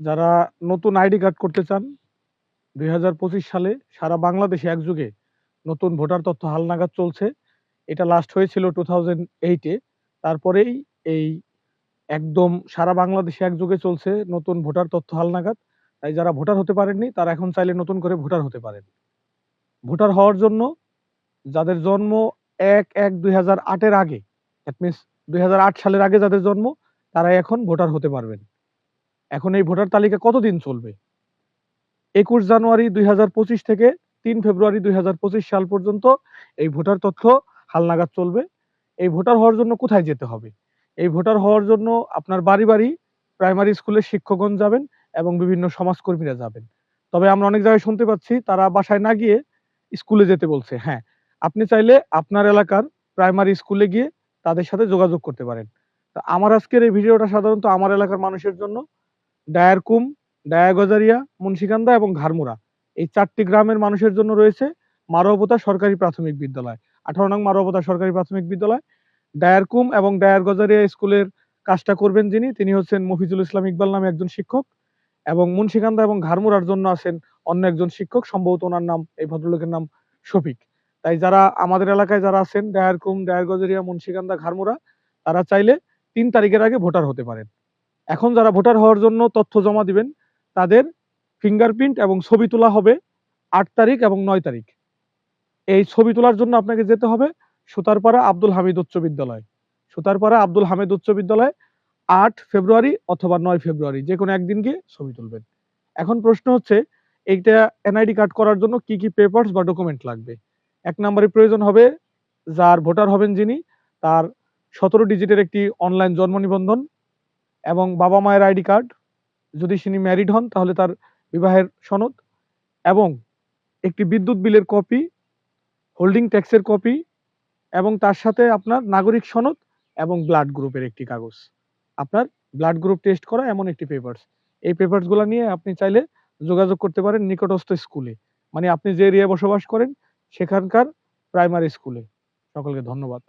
যারা নতুন ID card করতে চান, দুই হাজার পঁচিশ সালে সারা বাংলাদেশে একযুগে নতুন ভোটার তথ্য হালনাগাদ চলছে। এটা লাস্ট হয়েছিল টু থাউজেন্ড এইটে তারপরেই এই একদম সারা বাংলাদেশে একযুগে চলছে নতুন ভোটার তথ্য হালনাগাদ। তাই যারা ভোটার হতে পারেননি, তারা এখন চাইলে নতুন করে ভোটার হতে পারেন। ভোটার হওয়ার জন্য যাদের জন্ম এক এক দুই হাজার আটের আগে দুই হাজার আট সালের আগে যাদের জন্ম তারা এখন ভোটার হতে পারবেন। এখন এই ভোটার তালিকা কতদিন চলবে? একুশ জানুয়ারি দুই হাজার পঁচিশ থেকে তিন ফেব্রুয়ারি দুই হাজার পঁচিশ সাল পর্যন্ত এই ভোটার তথ্য হালনাগাদ চলবে। এই ভোটার হওয়ার জন্য কোথায় যেতে হবে? এই ভোটার হওয়ার জন্য আপনার বাড়ি বাড়ি, প্রাইমারি স্কুলের শিক্ষকগণ যাবেন এবং বিভিন্ন সমাজকর্মীরা যাবেন। তবে আমরা অনেক জায়গায় শুনতে পাচ্ছি, তারা বাসায় না গিয়ে স্কুলে যেতে বলছে। হ্যাঁ আপনি চাইলে আপনার এলাকার প্রাইমারি স্কুলে গিয়ে তাদের সাথে যোগাযোগ করতে পারেন। তা আমার আজকের এই ভিডিওটা সাধারণত আমার এলাকার মানুষের জন্য। ডায়ারকুম ডায়াগজারিয়া মুন্সিকান্দা এবং ঘারমুরা এই চারটি গ্রামের মানুষের জন্য রয়েছে মারোপোতা সরকারি প্রাথমিক বিদ্যালয়। আঠারো নং মারোপোতা সরকারি প্রাথমিক বিদ্যালয়। ডায়ারকুম এবং ডায়ারগজারিয়া স্কুলের কাজটা করবেন যিনি, তিনি হচ্ছেন মফিজুল ইসলাম ইকবাল নামে একজন শিক্ষক এবং মুন্সিকান্দা এবং ঘারমুরার জন্য আছেন অন্য একজন শিক্ষক, সম্ভবত ওনার নাম, এই ভদ্রলোকের নাম শফিক। তাই যারা আমাদের এলাকায় যারা আছেন ডায়ারকুম ডায়ারগজারিয়া মুন্সিকান্দা ঘারমুরা তারা চাইলে তিন তারিখের আগে ভোটার হতে পারেন। এখন যারা ভোটার হওয়ার জন্য তথ্য জমা দিবেন, তাদের ফিঙ্গারপ্রিন্ট এবং ছবি তোলা হবে আট তারিখ এবং নয় তারিখ। এই ছবি তোলার জন্য আপনাকে যেতে হবে সুতারপাড়া আব্দুল হামিদ উচ্চ বিদ্যালয়। সুতারপাড়া আব্দুল হামিদ উচ্চ বিদ্যালয় আট ফেব্রুয়ারি অথবা নয় ফেব্রুয়ারি, যে কোনো একদিন গিয়ে ছবি তুলবেন। এখন প্রশ্ন হচ্ছে, এইটা এনআইডি কার্ড করার জন্য কি কি পেপারস বা ডকুমেন্ট লাগবে? এক নম্বরে প্রয়োজন হবে যার ভোটার হবেন যিনি, তার সতেরো ডিজিটের একটি অনলাইন জন্ম নিবন্ধন এবং বাবা মায়ের আইডি কার্ড। যদি তিনি ম্যারিড হন, তাহলে তার বিবাহের সনদ এবং একটি বিদ্যুৎ বিলের কপি হোল্ডিং ট্যাক্সের কপি এবং তার সাথে আপনার নাগরিক সনদ এবং ব্লাড গ্রুপের একটি কাগজ। আপনার ব্লাড গ্রুপ টেস্ট করা এমন একটি পেপারস এই পেপারসগুলো নিয়ে আপনি চাইলে যোগাযোগ করতে পারেন নিকটস্থ স্কুলে। মানে আপনি যে এরিয়ায় বসবাস করেন, সেখানকার প্রাইমারি স্কুলে সকলকে ধন্যবাদ।